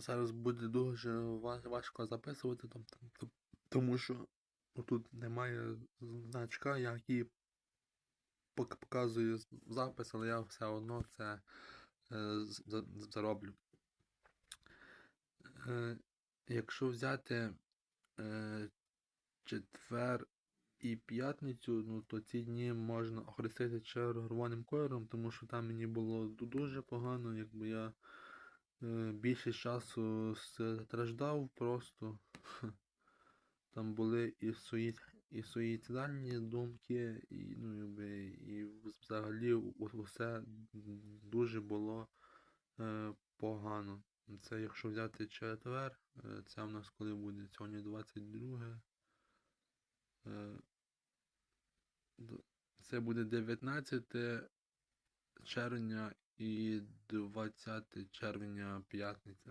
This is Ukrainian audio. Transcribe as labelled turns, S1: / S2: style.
S1: зараз буде дуже важко записувати, тому що тут немає значка, який показує запис, але я все одно це е, зароблю. Е, якщо взяти е, четвер і п'ятницю, ну то ці дні можна охрестити червоним кольором, тому що там мені було дуже погано, якби я е, більшість часу страждав просто. Там були і суї... і суїцидальні думки, і, ну, якби, і взагалі усе дуже було е, погано. Це якщо взяти четвер, е, це в нас коли буде сьогодні 22. Е, Це буде 19 червня і 20 червня п'ятниця.